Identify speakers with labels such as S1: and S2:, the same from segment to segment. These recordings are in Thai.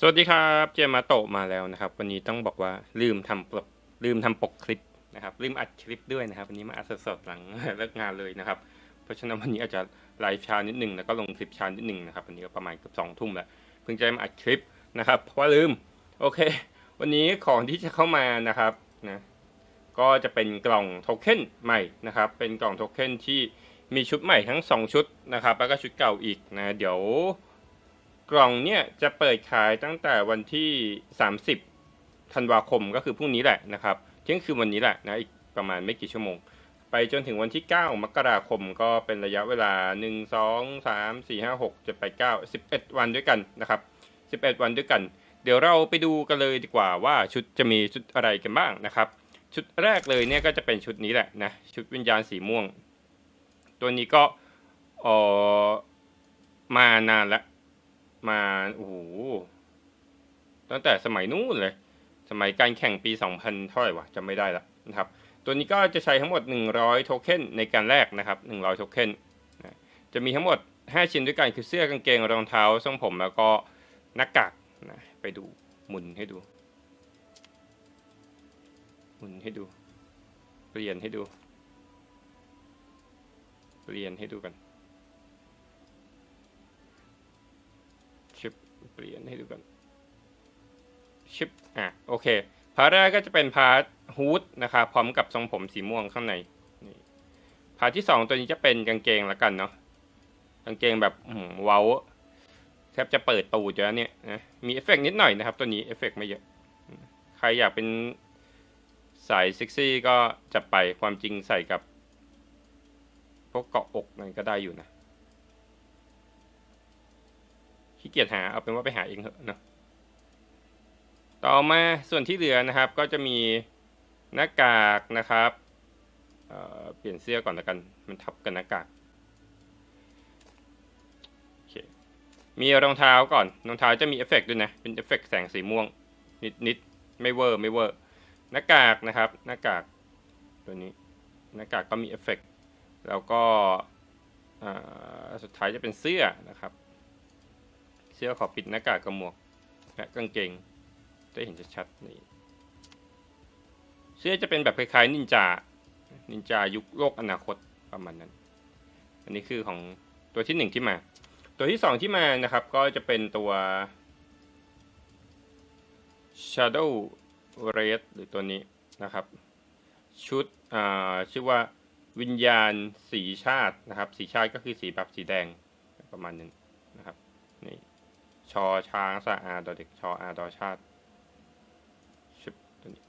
S1: สวัสดีครับเจมาโตมาแล้วนะครับ วันนี้ต้องบอกว่าลืมทำปกลืมทำปกคลิปนะครับ ลืมอัดคลิปด้วยนะครับ วันนี้มาอัดสดๆหลังเลิกงานเลยนะครับ เพราะฉะนั้นวันนี้อาจจะไลฟ์ช้านิดหนึ่งแล้วก็ลงคลิปช้านิดหนึ่งนะครับวันนี้ก็ประมาณเกือบสองทุ่มแล้วเพิ่งจะมาอัดคลิปนะครับเพราะว่าลืมโอเค วันนี้ของที่จะเข้ามานะครับนะก็จะเป็นกล่องโทเค็นใหม่นะครับ เป็นกล่องโทเค็นที่มีชุดใหม่ทั้ง 2 ชุดนะครับ แล้วก็ชุดเก่าอีกนะเดี๋ยว กล่องเนี่ยจะเปิดขายตั้งแต่วันที่ 30ธันวาคมก็คือพรุ่งนี้แหละนะครับ เที่ยงคืนวันนี้แหละนะอีกประมาณไม่กี่ชั่วโมง ไปจนถึงวันที่ 9 มกราคมก็เป็นระยะเวลา 1 2 3 4 5 6 7 8 9 11 วันด้วยกันนะครับ 11 วันด้วยกัน เดี๋ยวเราไปดูกันเลยดีกว่าว่าชุดจะมีชุดอะไรกันบ้างนะครับ ชุดแรกเลยเนี่ยก็จะเป็นชุดนี้แหละนะชุดวิญญาณสีม่วง ตัวนี้ก็ออมานานแล้ว มาโอ้โหตั้งแต่สมัยนู้นเลย สมัยการแข่งปี 2000 เท่าไหร่วะจำไม่ได้ละนะครับ ตัวนี้ก็จะใช้ทั้งหมด 100 โทเค็นในการแลกนะครับ 100 โทเค็นจะมีทั้งหมด 5 ชิ้นด้วยกันคือเสื้อกางเกงรองเท้าทรงผมแล้วก็หน้ากากนะไปดูหมุนให้ดู หมุนให้ดู เปลี่ยนให้ดู เปลี่ยนให้ดูกัน เปลี่ยนให้ดูกันชิปอะโอเคพาร์ทแรกก็จะเป็นพาร์ทฮูดนะครับพร้อมกับทรงผมสีม่วงข้างในนี่พาร์ทที่สองตัวนี้จะเป็นกางเกงละกันเนาะกางเกงแบบเว้าแทบจะเปิดตูดอยู่แล้วเนี่ยนะมีเอฟเฟกต์นิดหน่อยนะครับ ตัวนี้เอฟเฟกต์ไม่เยอะ ใครอยากเป็นสายเซ็กซี่ก็จัดไปความจริงใส่กับพวกเกาะอกนั่นก็ได้อยู่นะ ขี้เกียจหาเอาเป็นว่าไปหาเองเถอะนะต่อมาส่วนที่เหลือนะครับก็จะมีหน้ากากนะครับเเปลี่ยนเสื้อก่อนละกัน มันทับกันหน้ากากมีรองเท้าก่อนรองเท้าจะมีเอฟเฟกต์ด้วยนะ เป็นเอฟเฟกต์แสงสีม่วง นิดนิดไม่เวอร์ไม่เวอร์หน้ากากนะครับ หน้ากากตัวนี้หน้ากากก็มีเอฟเฟกต์แล้วก็สุดท้ายจะเป็นเสื้อนะครับ เสื้อขอปิดหน้ากากกับหมวกและกางเกงจะเห็นชัดๆนี่เสื้อจะเป็นแบบคล้ายๆนินจา นินจายุคโลกอนาคตประมาณนั้น อันนี้คือของตัวที่หนึ่งที่มา ตัวที่สองที่มานะครับ ก็จะเป็นตัว Shadow Red หรือตัวนี้นะครับ ชุดอ่าชื่อว่าวิญญาณสีชาตินะครับ สีชาติก็คือสีแบบสีแดงประมาณนึงนะครับ ชอช้างสะอาดอเด็กชออาดอชาติชิบตัวนี้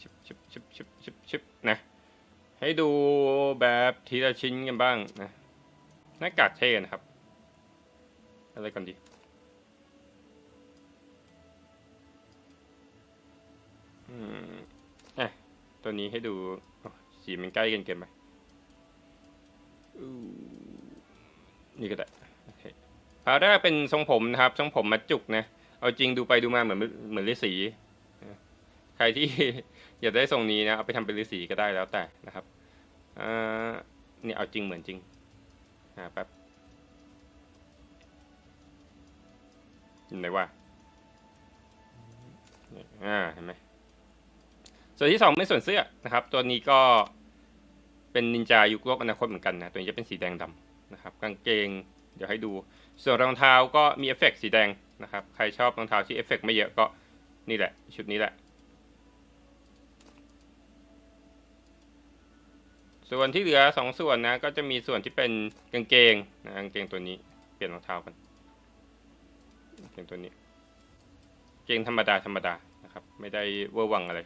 S1: ชิบชิบชิบชิบชิบชิบนะ ให้ดูแบบทีละชิ้นกันบ้างนะหน้ากากเท่นะครับ อะไรก่อนดีอืมอะตัวนี้ให้ดูสีมันใกล้กันเกินไป นี่ก็ได้พาแรกเป็นทรงผมนะครับ ทรงผมมัดจุกนะ เอาจริงดูไปดูมาเหมือนเหมือนฤาษีใครที่อยากได้ทรงนี้นะ เอาไปทำเป็นฤาษีก็ได้แล้วแต่นะครับอ่านี่ยเอาจริงเหมือนจริงหาแป๊บอยู่ไหนวะอ่าเห็นไหมส่วนที่สองเป็นส่วนเสื้อนะครับ ตัวนี้ก็ เป็นนินจายุคโลกอนาคตเหมือนกันนะตัวนี้จะเป็นสีแดงดำนะครับกางเกงเดี๋ยวให้ดู ส่วนรองเท้าก็มีเอฟเฟกต์สีแดงนะครับใครชอบรองเท้าที่เอฟเฟกต์ไม่เยอะก็นี่แหละ ชุดนี้แหละ ส่วนที่เหลือสองส่วนนะก็จะมีส่วนที่เป็นกางเกงนะกางเกงตัวนี้เปลี่ยนรองเท้ากันกางเกงตัวนี้ เกงธรรมดาธรรมดานะครับ ไม่ได้เวอร์วังอะไร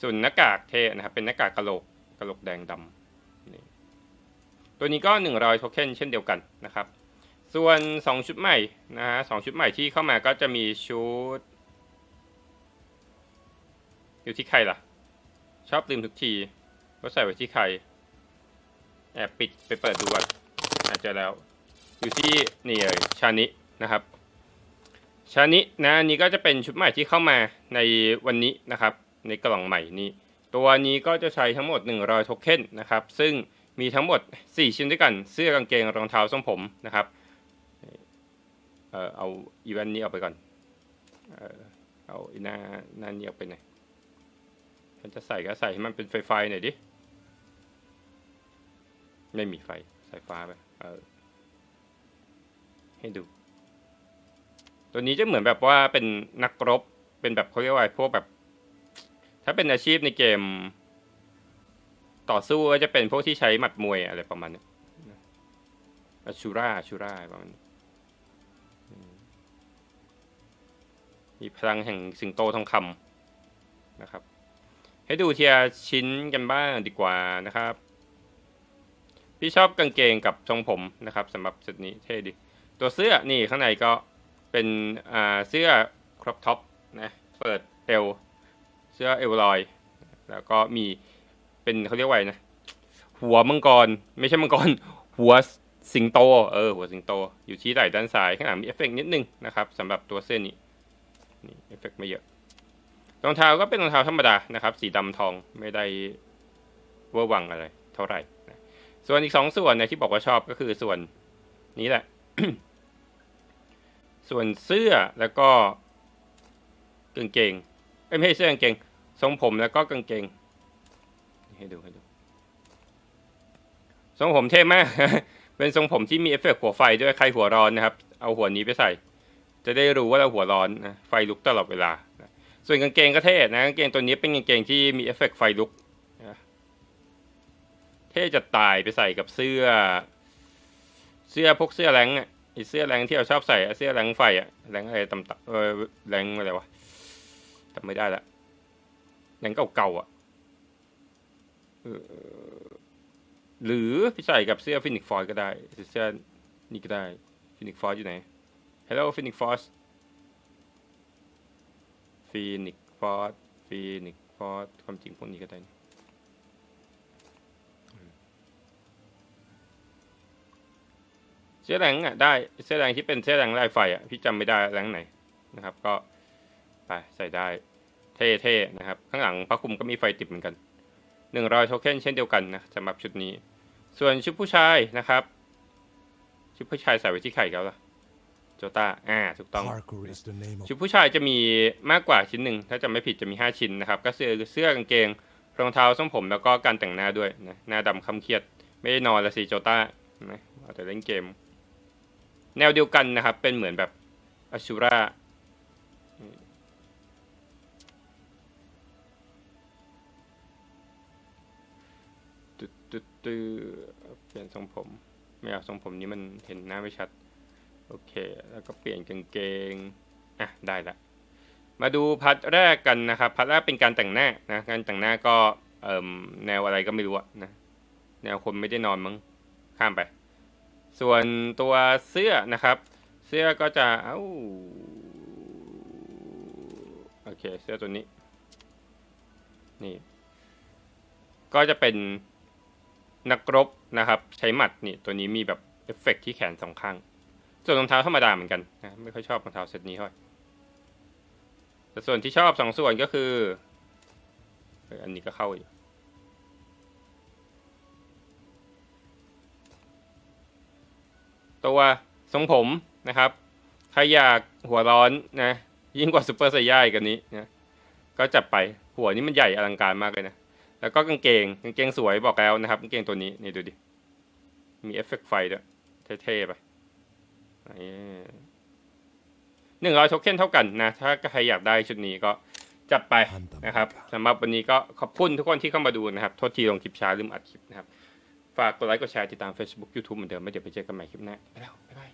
S1: ส่วนหน้ากากเทนะครับเป็นหน้ากากกะโหลกกะโหลกแดงดำ ตัวนี้ก็ 100โทเค็นเช่นเดียวกันนะครับ ส่วน 2 ชุดใหม่นะฮะสองชุดใหม่ที่เข้ามาก็จะมีชุด อยู่ที่ใครล่ะ ชอบลืมทุกทีว่าใส่ไว้ที่ใคร แอบปิดไปเปิดดูก่อนอาจจะแล้ว อยู่ที่นี่เลยชานินะครับชานินะอันนี้ก็จะเป็นชุดใหม่ที่เข้ามาในวันนี้นะครับ ในกล่องใหม่นี้ ตัวนี้ก็จะใช้ทั้งหมด 100โทเค็นนะครับ ซึ่ง มีทั้งหมด 4 ชิ้นด้วยกัน เสื้อกางเกงรองเท้าทรงผมนะครับ เออเอาอีเวนต์นี้ออกไปก่อน เออเอาอีหน้าหน้านี้ออกไปหน่อยฉันจะใส่ก็ใส่ให้มันเป็นไฟไฟหน่อยดิ ไม่มีไฟสายฟ้าไปเออให้ดู ตัวนี้จะเหมือนแบบว่าเป็นนักรบ เป็นแบบเขาเรียกว่าพวกแบบ ถ้าเป็นอาชีพในเกม ต่อสู้ก็จะเป็นพวกที่ใช้หมัดมวยอะไรประมาณนี้อาชูราอาชูราประมาณนี้มีพลังแห่งสิงโตทองคำนะครับ ให้ดูเทียชิ้นกันบ้างดีกว่านะครับ พี่ชอบกางเกงกับทรงผมนะครับสำหรับชุดนี้เท่ดี ตัวเสื้อนี่ข้างในก็เป็นอ่าเสื้อครอปท็อปนะเปิดเอวเสื้อเอวลอย แล้วก็มี เป็นเขาเรียกว่าไรนะหัวมังกร ไม่ใช่มังกร หัวสิงโต เออ หัวสิงโต อยู่ที่ไหล่ด้านซ้าย ข้างหลังมีเอฟเฟกต์นิดนึงนะครับสำหรับตัวเสื้อนี้นี่เอฟเฟกต์ไม่เยอะรองเท้าก็เป็นรองเท้าธรรมดานะครับ สีดำทองไม่ได้เวอร์วังอะไร เท่าไหร่นะส่วนอีกสองส่วนนี่ยที่บอกว่าชอบก็คือส่วนนี้แหละ ส่วนเสื้อแล้วก็กางเกงเอ้ไม่ใช่เสื้อกางเกง ทรงผมแล้วก็กางเกง ให้ดูให้ดู ทรงผมเท่มาก เป็นทรงผมที่มีเอฟเฟกต์หัวไฟด้วยใครหัวร้อนนะครับ เอาหัวนี้ไปใส่ จะได้รู้ว่าเราหัวร้อนนะไฟลุกตลอดเวลา ส่วนกางเกงก็เท่นะกางเกงตัวนี้เป็นกางเกงที่มีเอฟเฟกต์ไฟลุกเท่จะตายไปใส่กับเสื้อ เสื้อพวกเสื้อแรงอะไอเสื้อแรงที่เราชอบใส่เสื้อแรงไฟอะแรงอะไรต่ำๆเออแรงอะไรวะจำไม่ได้ละแรงเก่าๆอะ หรือพี่ใส่กับเสื้อฟินิกฟอร์ก็ได้เสื้อนี่ก็ได้ฟินิกฟอร์อยู่ไหน Hello ฟินิกฟอร์ฟินิกฟอร์ฟินิกฟอร์ความจริงพวกนี้ก็ได้เสื้อแรงอะได้เสื้อแรงที่เป็นเสื้อแรงลายไฟอะพี่จำไม่ได้แรงไหนนะครับ ก็ไปใส่ได้เท่ๆนะครับ ข้างหลังพระคุมก็มีไฟติดเหมือนกัน หนึ่งร้อยโทเค็นเช่นเดียวกันนะสำหรับชุดนี้ ส่วนชุดผู้ชายนะครับ ชุดผู้ชายใส่ไว้ที่ไข่แล้วล่ะโจต้าอ่าถูกต้อง
S2: Parker is the name of
S1: ชุดผู้ชายจะมีมากกว่าชิ้นหนึ่งถ้าจำไม่ผิดจะมี 5 ชิ้นนะครับ ก็คือเสื้อกางเกงรองเท้าส้มผมแล้วก็การแต่งหน้าด้วยนะหน้าดำคำเครียด ไม่ได้นอนละสิโจต้าเห็นไหมเอาแต่เล่นเกม แนวเดียวกันนะครับ เป็นเหมือนแบบอชูรา ตึ๊ดตึ๊ดเปลี่ยนทรงผม ไม่เอาทรงผมนี้มันเห็นหน้าไม่ชัด โอเค แล้วก็เปลี่ยนกางเกง อะ ได้ละ มาดูพัดแรกกันนะครับ พัดแรกเป็นการแต่งหน้านะ การแต่งหน้าก็เอ่มแนวอะไรก็ไม่รู้อะนะ แนวคนไม่ได้นอนมั้ง ข้ามไป ส่วนตัวเสื้อนะครับ เสื้อก็จะ เอ้า โอเค เสื้อตัวนี้ นี่ ก็จะเป็น นักรบนะครับ ใช้หมัดนี่ตัวนี้มีแบบเอฟเฟกต์ที่แขนสองข้าง ส่วนรองเท้าธรรมดาเหมือนกันนะไม่ค่อยชอบรองเท้าเซตนี้เท่าไหร่แต่ส่วนที่ชอบสองส่วนก็คือ อันนี้ก็เข้าอยู่ตัวทรงผมนะครับ ใครอยากหัวร้อนนะ ยิ่งกว่าซูเปอร์ไซย่าอีกอันนี้นะ ก็จับไปหัวนี้มันใหญ่อลังการมากเลยนะ แล้วก็กางเกงกางเกงสวยบอกแล้วนะครับกางเกงตัวนี้นี่ดูดิ มีเอฟเฟกต์ไฟด้วยเท่ๆไปหนึ่งร้อยโทเค็นเท่ากันนะ ถ้าใครอยากได้ชุดนี้ก็จัดไป
S2: Panda
S1: นะครับ
S2: Mega
S1: สำหรับวันนี้ก็ขอบคุณทุกคนที่เข้ามาดูนะครับ โทษทีลงคลิปช้าลืมอัดคลิปนะครับ ฝากกดไลค์กดแชร์ติดตาม Facebook YouTube เหมือนเดิมไม่เดี๋ยวไปเจอกันใหม่คลิปหน้าไปแล้วบ๊ายบาย